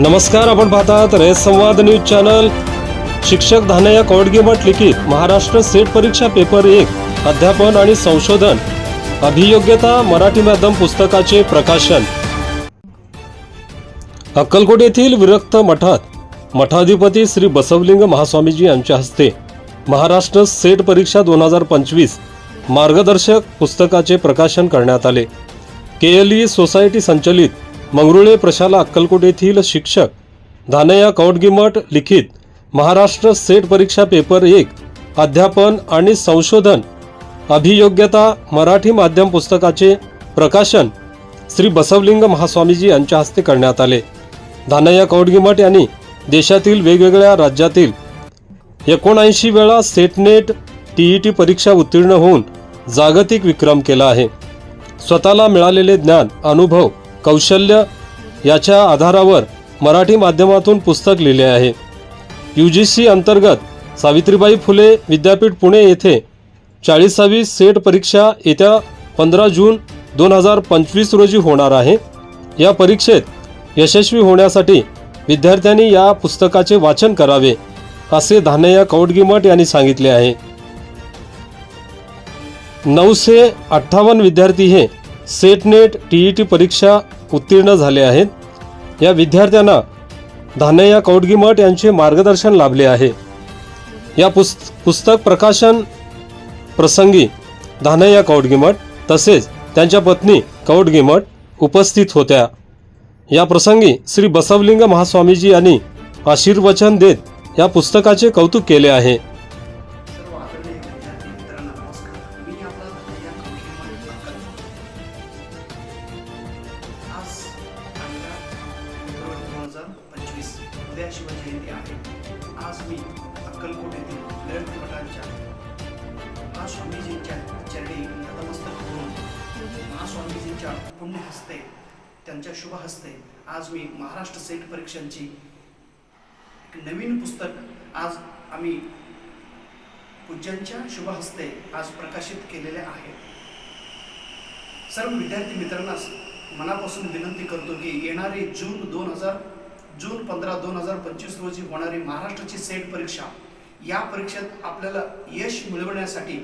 नमस्कार आपण पाहतात रयत संवाद न्यूज चॅनल. शिक्षक धानया कौडगीमठ लिखित महाराष्ट्र सेट परीक्षा पेपर एक अध्यापन आणि संशोधन. अभियोग्यता मराठी माध्यम पुस्तकाचे प्रकाशन. अक्कलकोट येथील विरक्त मठात मठाधिपती श्री बसवलिंग महास्वामीजी यांच्या हस्ते महाराष्ट्र सेट परीक्षा दोन हजार पंचवीस मार्गदर्शक पुस्तकाचे प्रकाशन करण्यात आले. के एल ई सोसायटी संचलित मंगरुळे प्रशाला अक्कलकोट येथील शिक्षक धानया कौटगिमट लिखित महाराष्ट्र सेट परीक्षा पेपर एक अध्यापन आणि संशोधन अभियोग्यता मराठी माध्यम पुस्तकाचे प्रकाशन श्री बसवलिंग महास्वामीजी यांच्या हस्ते करण्यात आले. धानया कौटगिमठ यांनी देशातील वेगवेगळ्या राज्यातील एकोणऐंशी वेळा सेटनेट टी ई टी परीक्षा उत्तीर्ण होऊन जागतिक विक्रम केला आहे. स्वतःला मिळालेले ज्ञान अनुभव कौशल्य याच्या आधारावर मराठी माध्यमातून पुस्तक लिहिले आहे. यू जी सी अंतर्गत सावित्रीबाई फुले विद्यापीठ पुणे येथे चाळीसावी सेट परीक्षा येत्या पंधरा जून दोन हजार पंचवीस रोजी होणार आहे. या परीक्षेत यशस्वी होण्यासाठी विद्यार्थ्यांनी या पुस्तकाचे वाचन करावे असे धानया कौडगीमठ यांनी सांगितले आहे. नऊशे अठ्ठावन्न विद्यार्थी हे सेटनेट टी ई टी परीक्षा उत्तीर्ण झाले आहेत. या विद्यार्थ्यांना धानय्या कौडगी मठ यांचे मार्गदर्शन लाभले आहे. या पुस्त पुस्तक प्रकाशन प्रसंगी धानया कौडगीमठ तसेच त्यांच्या पत्नी कौडगीमठ उपस्थित होत्या. या प्रसंगी श्री बसवलिंग महास्वामीजी यांनी आशीर्वचन देत या पुस्तकाचे कौतुक केले आहे. पंचवीस शिवजयंती आहे. आज मी अक्कलकोट येथील विरक्त मठांच्या महास्वामीजींच्या चरणी नतमस्तक होऊन महास्वामीजींच्या पुण्य हस्ते त्यांच्या शुभ हस्ते आज मी महाराष्ट्र सेट परीक्षांची एक नवीन पुस्तक आज आम्ही पूज्यांच्या शुभ हस्ते आज प्रकाशित केलेले आहे. सर्व विद्यार्थी मित्रांना मनापासून विनंती करतो की येणारी जून दोन हजार जून पंधरा दोन हजार पंचवीस रोजी होणारी महाराष्ट्राची सेट परीक्षा. या परीक्षेत आपल्याला यश मिळवण्यासाठी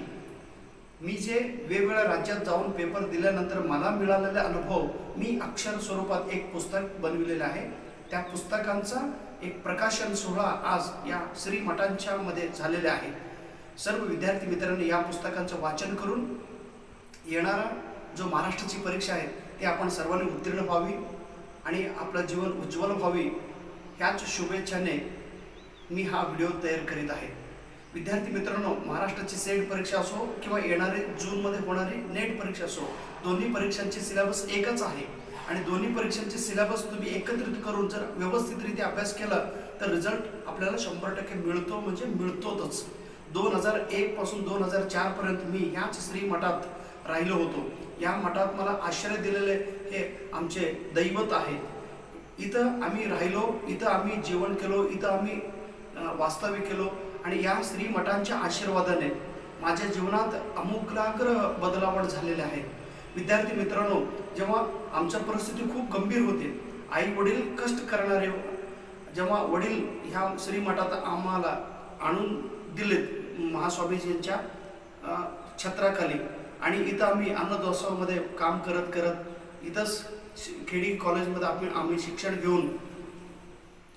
मी जे वेगवेगळ्या राज्यात जाऊन पेपर दिल्यानंतर मला मिळालेले अनुभव मी अक्षर स्वरूपात एक पुस्तक बनविलेलं आहे. त्या पुस्तकांचा एक प्रकाशन सोहळा आज या श्री मठांच्या मध्ये झालेला आहे. सर्व विद्यार्थी मित्रांनी या पुस्तकांचं वाचन करून येणारा जो महाराष्ट्राची परीक्षा आहे ती आपण सर्वांनी उत्तीर्ण व्हावी. आणि आपलं जीवन उज्ज्वल व्हावी ह्याच शुभेच्छाने मी हा व्हिडिओ तयार करीत आहे. विद्यार्थी मित्रांनो महाराष्ट्राची सेट परीक्षा असो किंवा येणारे जूनमध्ये होणारी नेट परीक्षा असो दोन्ही परीक्षांचे सिलेबस एकच आहे. आणि दोन्ही परीक्षांचे सिलेबस तुम्ही एकत्रित करून जर व्यवस्थितरित्या अभ्यास केला तर रिझल्ट आपल्याला शंभर टक्के मिळतो म्हणजे मिळतोच दोन हजार एकपासून दोन हजार चारपर्यंत मी ह्याच श्रीमठात राहिलो होतो. या मठात मला आश्रय दिलेले हे आमचे दैवत आहे इथं आम्ही राहिलो इथं आम्ही जेवण केलो इथं आम्ही वास्तव्य केलो आणि या श्री मठांच्या आशीर्वादाने माझ्या जीवनात अमुकलाग्र बदलावड झालेले आहे. विद्यार्थी मित्रांनो जेव्हा आमच्या परिस्थिती खूप गंभीर होते आई वडील कष्ट करणारे जेव्हा वडील ह्या श्री मठात आम्हाला आणून दिलेत महास्वामीजींच्या छत्राखाली आणि इथं आम्ही अन्नदोत्सवामध्ये काम करत करत इथंच शि- खेडी कॉलेजमध्ये आम्ही आम्ही शिक्षण घेऊन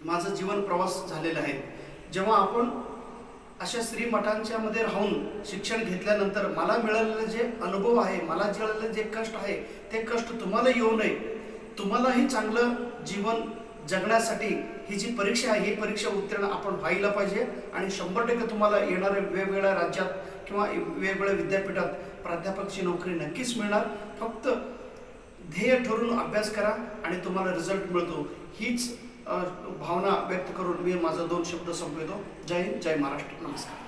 माझं जीवन प्रवास झालेला आहे. जेव्हा आपण अशा श्री मठांच्या मध्ये राहून शिक्षण घेतल्यानंतर मला मिळालेले जे अनुभव आहे मला मिळालेले जे कष्ट आहे ते कष्ट तुम्हाला येऊ नये. तुम्हालाही चांगलं जीवन जगण्यासाठी ही जी परीक्षा आहे ही परीक्षा उत्तीर्ण आपण व्हायला पाहिजे आणि शंभर टक्के तुम्हाला येणाऱ्या वेगवेगळ्या राज्यात किंवा वेगवेगळ्या विद्यापीठात प्राध्यापकची नोकरी नक्कीच मिळणार. फक्त ध्येय ठरून अभ्यास करा आणि तुम्हाला रिझल्ट मिळतो. हीच भावना व्यक्त करून मी माझा दोन शब्द संपवतो. जय हिंद जय महाराष्ट्र. नमस्कार.